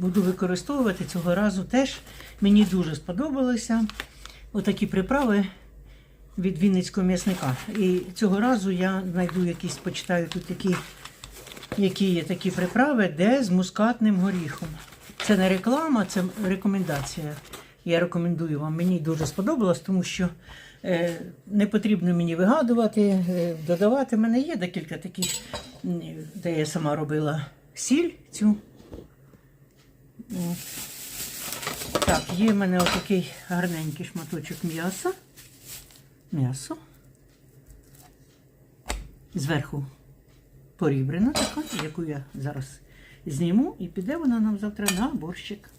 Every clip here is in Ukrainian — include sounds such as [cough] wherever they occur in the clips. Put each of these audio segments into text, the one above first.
Буду використовувати цього разу теж. Мені дуже сподобалося отакі приправи від Вінницького м'ясника. І цього разу я знайду якісь, почитаю тут такі, які є такі приправи, де з мускатним горіхом. Це не реклама, це рекомендація. Я рекомендую вам. Мені дуже сподобалось, тому що е, не потрібно мені вигадувати, е, додавати. У мене є декілька таких, де я сама робила сіль цю. Так, є в мене отакий гарненький шматочок м'яса. М'ясо. Зверху порібрена така, яку я зараз зніму, і піде вона нам завтра на борщик.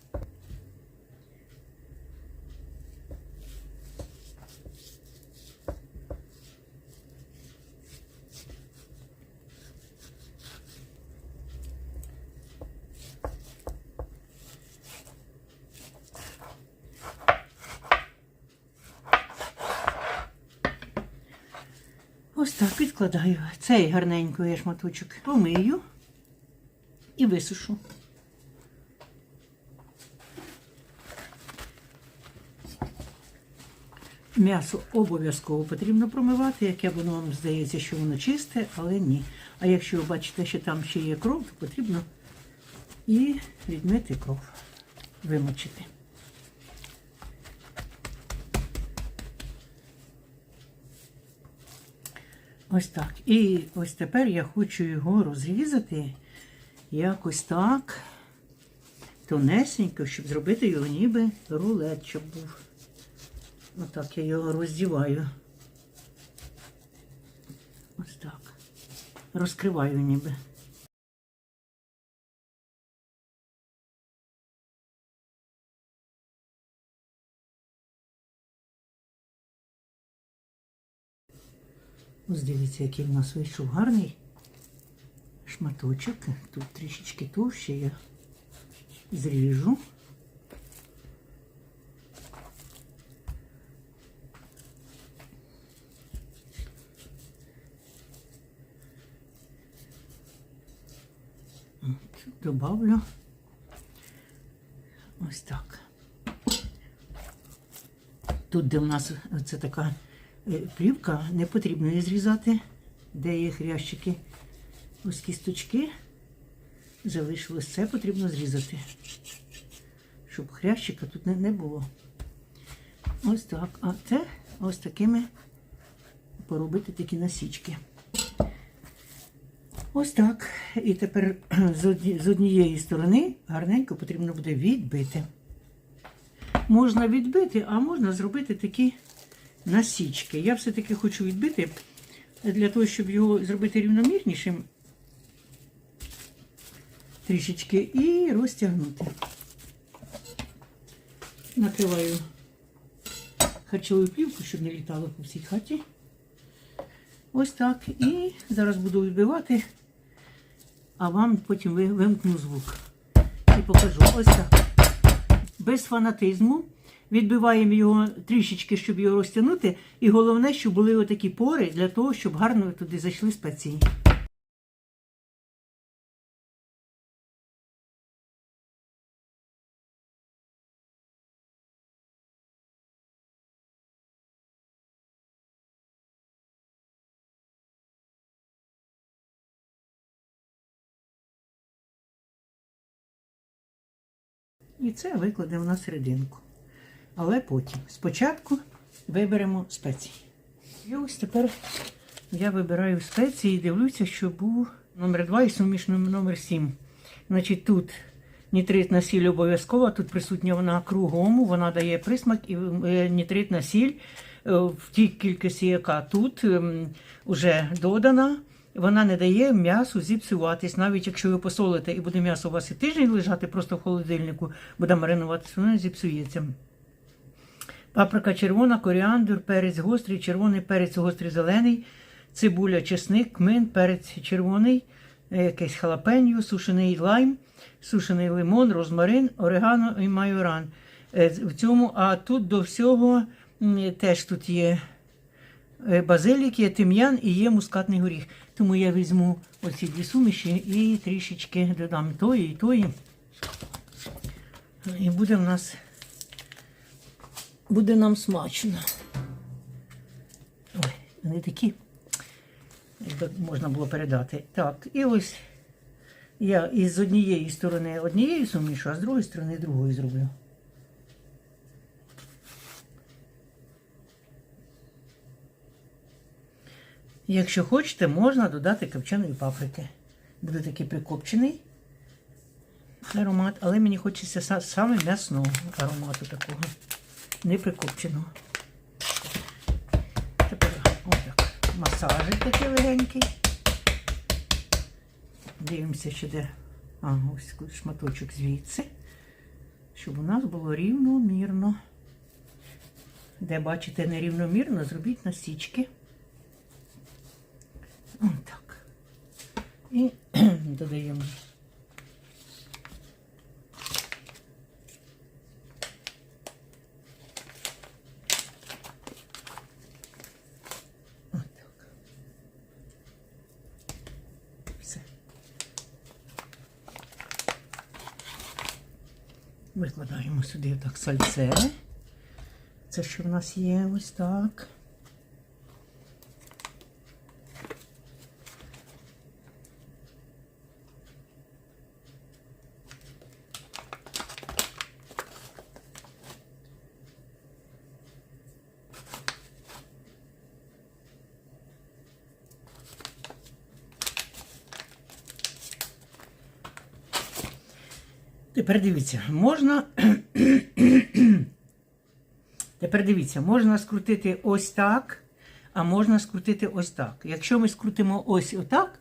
Так підкладаю. Цей гарненький шматочок помию і висушу. М'ясо обов'язково потрібно промивати, яке воно вам здається, що воно чисте, але ні. А якщо ви бачите, що там ще є кров, то потрібно і відмити кров, вимочити. Ось так. І ось тепер я хочу його розрізати якось так, тонесенько, щоб зробити його ніби рулет, щоб був. Отак я його роздіваю. Ось так. Розкриваю ніби. Ось дивіться, який в нас вийшов гарний шматочок. Тут трішечки товще я зріжу. Добавлю ось так. Тут, де в нас це така плівка, не потрібно її зрізати, де є хрящики. Ось кісточки залишилось. Це потрібно зрізати, щоб хрящика тут не, було. Ось так. А це ось такими поробити такі насічки. Ось так. І тепер [clears throat] з однієї сторони гарненько потрібно буде відбити. Можна відбити, а можна зробити такі насічки. Я все-таки хочу відбити для того, щоб його зробити рівномірнішим трішечки і розтягнути. Накриваю харчовою плівкою, щоб не літало по всій хаті. Ось так. І зараз буду відбивати, а вам потім вимкну звук. І покажу. Ось так. Без фанатизму. Відбиваємо його трішечки, щоб його розтягнути. І головне, щоб були отакі пори для того, щоб гарно туди зайшли спеції. І це викладемо на серединку. Але потім. Спочатку виберемо спеції. І ось тепер я вибираю спеції і дивлюся, що був номер 2 і сумішно номер 7. Значить, тут нитритна сіль обов'язкова, тут присутня вона кругом, вона дає присмак і е, нитритна сіль е, в тій кількості, яка тут вже додана. Вона не дає м'ясу зіпсуватись, навіть якщо ви посолите і буде м'ясо у вас і тиждень лежати просто в холодильнику, буде маринуватися, воно зіпсується. Паприка червона, коріандр, перець гострий, червоний перець гострий зелений, цибуля, чесник, кмин, перець червоний, е, якийсь халапеньо, сушений лайм, сушений лимон, розмарин, орегано і майоран. Е, В цьому, а тут до всього теж тут є е, базилік, є тим'ян і є мускатний горіх. Тому я візьму оці дві суміші і трішечки додам тої і тої. І буде в нас буде нам смачно. Ой, вони такі, можна було передати. Так, і ось я із однієї сторони однією сумішу, а з другої сторони другою зроблю. Якщо хочете, можна додати копченої паприки. Буде такий прикопчений аромат, але мені хочеться саме м'ясного аромату такого, не прикопченого. Тепер отак. Масажик такий легенький. Дивимося, що де. А, ось шматочок звідси. Щоб у нас було рівномірно. Де бачите нерівномірно, зробіть насічки. Отак. І [clears throat] додаємо. Викладаємо сюди так сальце. Це що в нас є ось так. Тепер дивіться, можна. [clears throat] Тепер дивіться, можна скрутити ось так, а можна скрутити ось так. Якщо ми скрутимо ось отак,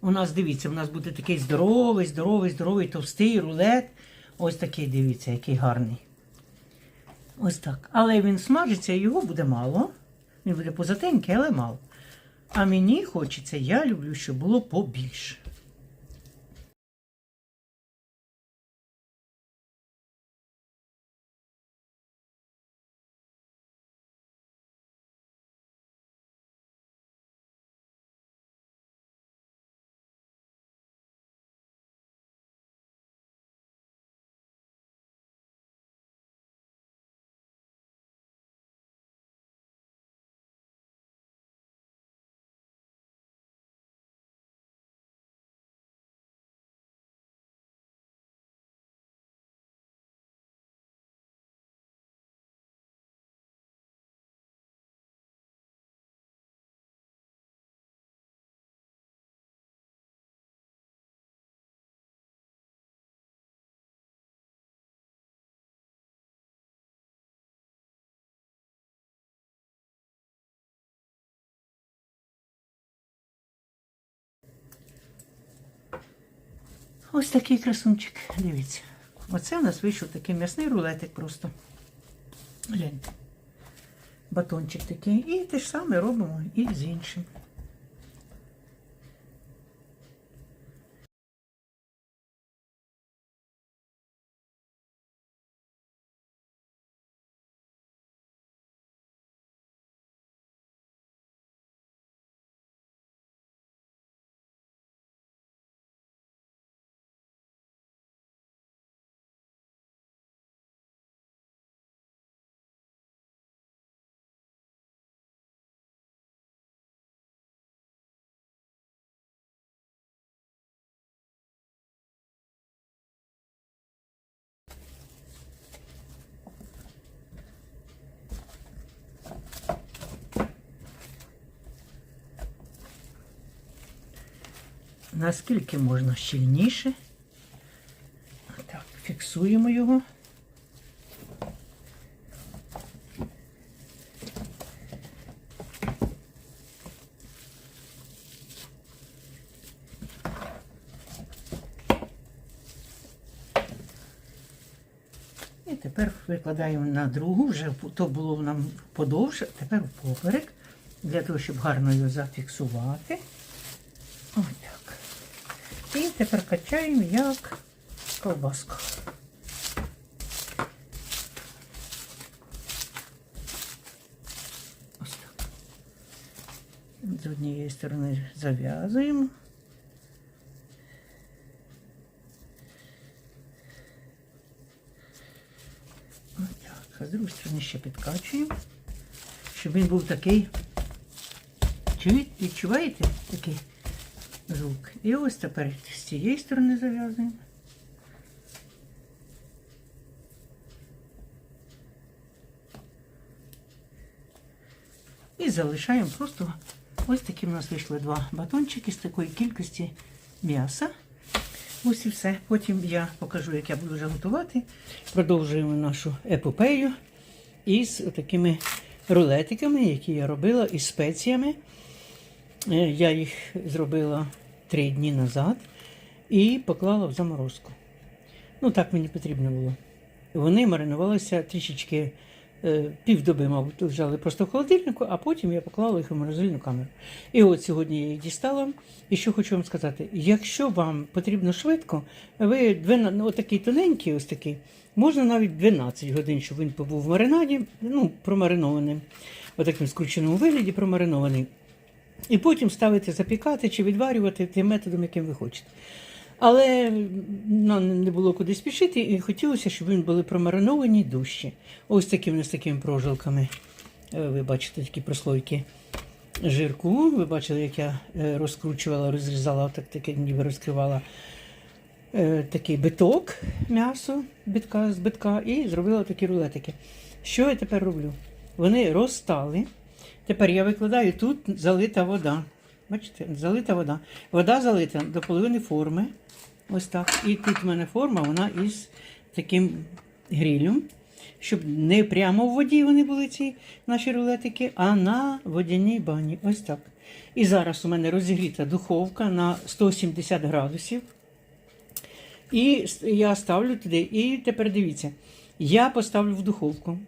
у нас дивіться, у нас буде такий здоровий, здоровий, здоровий, товстий рулет. Ось такий, дивіться, який гарний. Ось так. Але він смажиться, його буде мало. Він буде позатенький, але мало. А мені хочеться, я люблю, щоб було побільше. Ось такий красунчик. Дивіться. Оце у нас вийшов такий м'ясний рулетик просто. Гляньте. Батончик такий. І те ж саме робимо і з іншим. Наскільки можна щільніше. Так, фіксуємо його. І тепер викладаємо на другу, вже то було нам подовше, тепер поперек, для того, щоб гарно його зафіксувати. Тепер качаємо як ковбаску. Ось так. З однієї сторони зав'язуємо. А з другої сторони ще підкачуємо, щоб він був такий. Чуєте? Відчуваєте? Такий звук? І ось тепер з цієї сторони зав'язуємо. І залишаємо просто ось такі в нас вийшли два батончики з такої кількості м'яса. Ось і все. Потім я покажу, як я буду вже готувати. Продовжуємо нашу епопею із такими рулетиками, які я робила із спеціями. Е, Я їх зробила три дні назад і поклала в заморозку. Ну, так мені потрібно було. Вони маринувалися трішечки е, півдоби, мабуть, лежали просто в холодильнику, а потім я поклала їх у морозильну камеру. І от сьогодні я їх дістала. І що хочу вам сказати: якщо вам потрібно швидко, ви 12, ну, отакий тоненький, ось такий, можна навіть 12 годин, щоб він побув в маринаді, ну, промаринований, отаким скрученому вигляді промаринований. І потім ставити запікати чи відварювати тим методом, яким ви хочете. Але нам не було куди спішити, і хотілося, щоб він були промариновані дужче. Ось такими з такими прожилками. Е, Ви бачите такі прослойки жирку. Ви бачили, як я е, розкручувала, розрізала, так таке ніби розкривала е, такий биток м'ясо битка з і зробила такі рулетики. Що я тепер роблю? Вони розстали. Тепер я викладаю тут залита вода. Бачите, залита вода. Вода залита до половини форми. Ось так. І тут в мене форма, вона із таким грилем. Щоб не прямо в воді вони були ці наші рулетики, а на водяній бані. Ось так. І зараз у мене розігріта духовка на 170 градусів. І я ставлю туди. І тепер дивіться, я поставлю в духовку.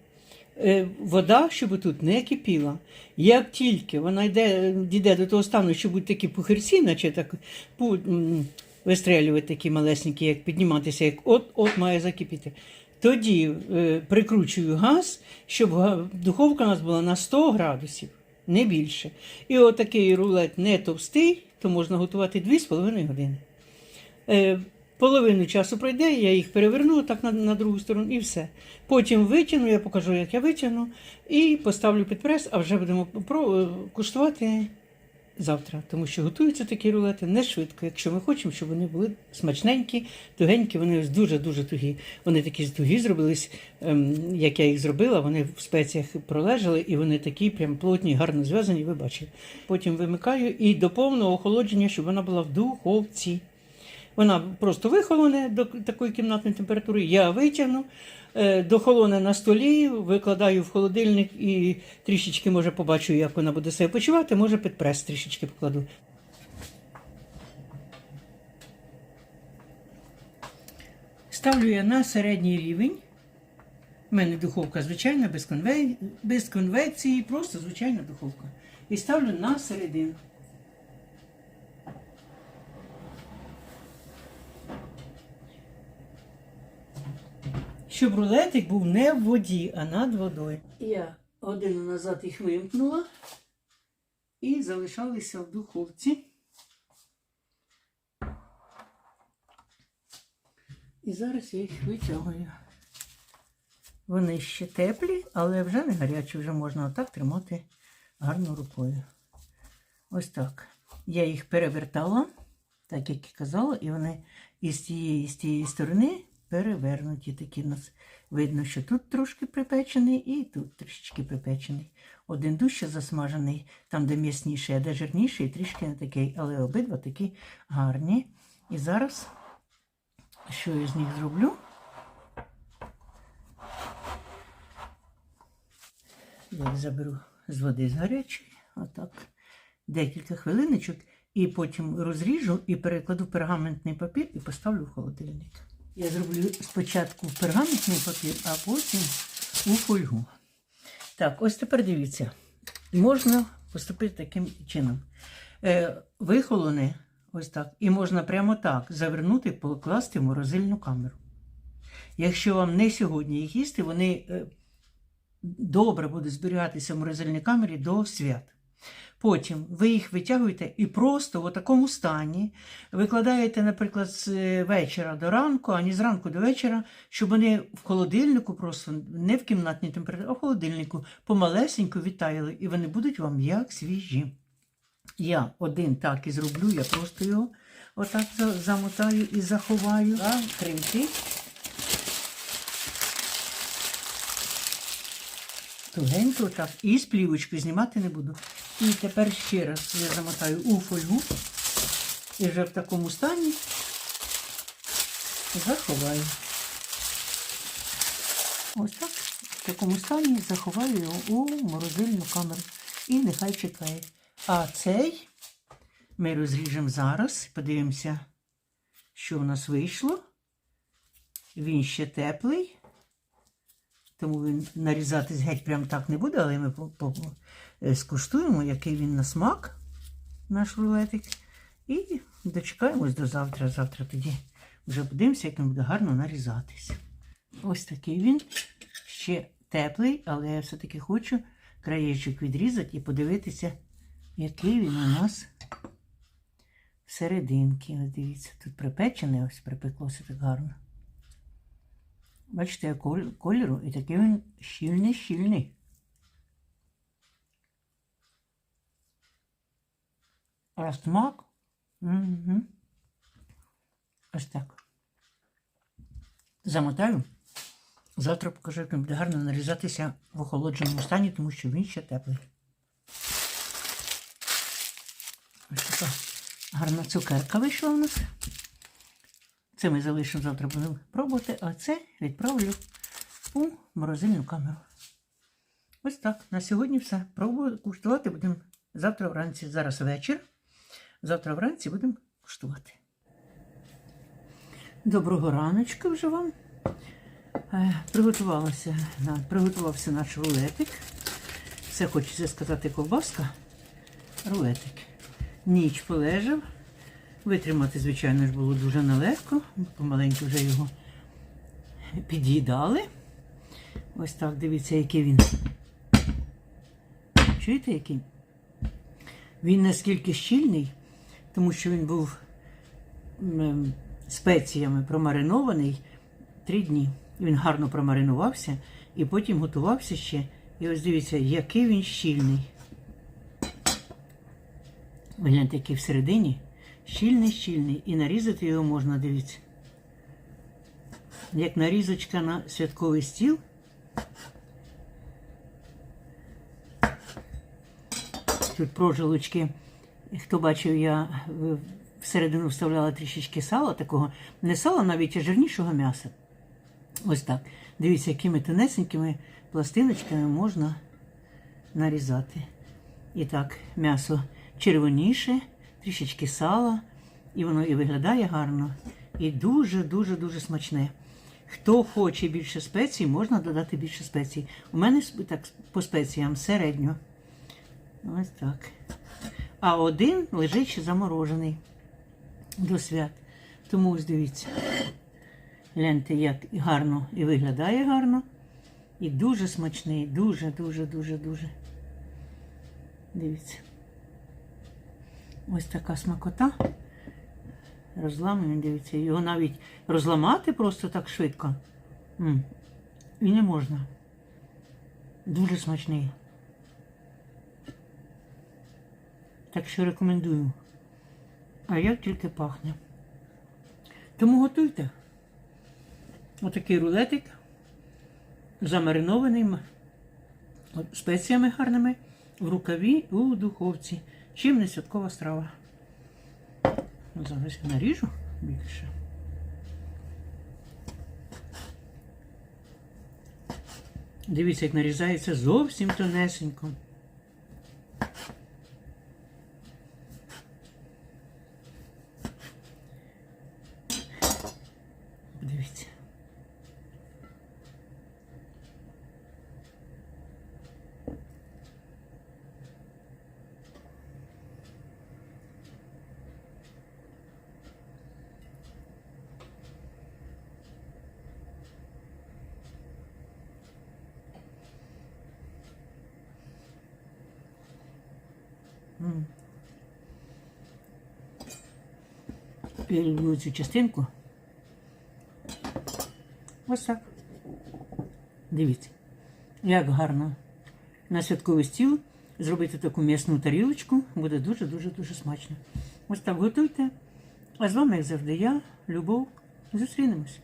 Е, Вода, щоб тут не кипіла. Як тільки вона йде, дійде до того стану, що будуть такі пухирці, наче так вистрелювати такі малесенькі, як підніматися, як от-от має закипіти. Тоді е, прикручую газ, щоб духовка у нас була на 100 градусів, не більше. І отакий рулет не товстий, то можна готувати 2,5 години. Половину часу пройде, я їх переверну так на, на другу сторону і все. Потім витягну, я покажу, як я витягну, і поставлю під прес, а вже будемо про, е, куштувати завтра. Тому що готуються такі рулети не швидко, якщо ми хочемо, щоб вони були смачненькі, тугенькі, вони дуже-дуже тугі. Вони такі тугі зробились, ем, як я їх зробила, вони в спеціях пролежали, і вони такі прям плотні, гарно зв'язані, ви бачите. Потім вимикаю і до повного охолодження, щоб вона була в духовці. Вона просто вихолоне до такої кімнатної температури. Я витягну, е, дохолоне на столі, викладаю в холодильник і трішечки, може, побачу, як вона буде себе почувати, може під прес трішечки покладу. Ставлю я на середній рівень. У мене духовка звичайна, без, без конвекції, просто звичайна духовка. І ставлю на середину. Щоб рулетик був не в воді, а над водою. Я годину назад їх вимкнула і залишалися в духовці. І зараз я їх витягую. Вони ще теплі, але вже не гарячі, вже можна отак тримати гарно рукою. Ось так. Я їх перевертала, так як і казала, і вони із тієї, з тієї сторони перевернуті. Такі в нас видно, що тут трошки припечений і тут трішечки припечений. Один дужче засмажений, там, де м'ясніший, а де жирніший, трішки не такий, але обидва такі гарні. І зараз, що я з них зроблю? Я їх заберу з води з гарячої, отак, декілька хвилиночок, і потім розріжу і перекладу пергаментний папір і поставлю в холодильник. Я зроблю спочатку в пергаментний папір, а потім у фольгу. Так, ось тепер дивіться. Можна поступити таким чином. Е, вихолоне, ось так, і можна прямо так завернути, покласти в морозильну камеру. Якщо вам не сьогодні їх їсти, вони е, добре будуть зберігатися в морозильній камері до свят. Потім ви їх витягуєте і просто в такому стані викладаєте, наприклад, з е, вечора до ранку, ані з ранку до вечора, щоб вони в холодильнику, просто не в кімнатній температурі, а в холодильнику помалесенько відтаяли, і вони будуть вам як свіжі. Я один так і зроблю, я просто його отак замотаю і заховаю. Закрити. Тугенько так. І з плівочкою знімати не буду. І тепер ще раз я замотаю у фольгу. І вже в такому стані заховаю. Ось так. В такому стані заховаю його у морозильну камеру. І нехай чекає. А цей ми розріжемо зараз. Подивимося, що у нас вийшло. Він ще теплий. Тому він нарізатись геть прям так не буде, але ми е, скуштуємо, який він на смак, наш рулетик. І дочекаємось до завтра. Завтра тоді вже подивимося, як він буде гарно нарізатись. Ось такий він. Ще теплий, але я все-таки хочу краєчок відрізати і подивитися, який він у нас всерединки. Ось дивіться, тут припечений, ось припеклося так гарно. Бачите, коль- кольору, і такий він щільний, щільний. А смак. Угу. Ось так. Замотаю. Завтра покажу, як він буде гарно нарізатися в охолодженому стані, тому що він ще теплий. Ось така гарна цукерка вийшла у нас. Це ми залишимо завтра будемо пробувати, а це відправлю у морозильну камеру. Ось так. На сьогодні все. Пробую куштувати будемо завтра вранці. Зараз вечір. Завтра вранці будемо куштувати. Доброго раночку вже вам. Е, Приготувалася, приготувався наш рулетик. Це хочеться сказати ковбаска. Рулетик. Ніч полежав. Витримати, звичайно ж, було дуже нелегко. Помаленьку вже його під'їдали. Ось так, дивіться, який він. Чуєте, який? Він наскільки щільний, тому що він був спеціями промаринований три дні. Він гарно промаринувався і потім готувався ще. І ось дивіться, який він щільний. Гляньте, який всередині. Щільний, щільний. І нарізати його можна, дивіться. Як нарізочка на святковий стіл. Тут прожилочки. Хто бачив, я всередину вставляла трішечки сала, такого не сала, навіть а жирнішого м'яса. Ось так. Дивіться, якими тонесенькими пластиночками можна нарізати. І так, м'ясо червоніше, трішечки сала, і воно і виглядає гарно, і дуже-дуже дуже смачне. Хто хоче більше спецій, можна додати більше спецій. У мене так по спеціям середньо. Ось так. А один лежить ще заморожений до свят. Тому ось дивіться. Гляньте, як гарно і виглядає гарно. І дуже смачний, дуже, дуже, дуже, дуже. Дивіться. Ось така смакота. Розламаний, дивіться. Його навіть розламати просто так швидко. М. І не можна. Дуже смачний. Так що рекомендую. А як тільки пахне. Тому готуйте. Отакий рулетик, замаринований м- спеціями гарними в рукаві у духовці. Чим не святкова страва. Зараз я наріжу більше. Дивіться, як нарізається зовсім тонесенько. М. Цю частинку. Ось так. Дивіться, як гарно на святковий стіл зробити таку м'ясну тарілочку. Буде дуже-дуже дуже смачно. Ось так готуйте. А з вами, як завжди, я, Любов. Зустрінемось.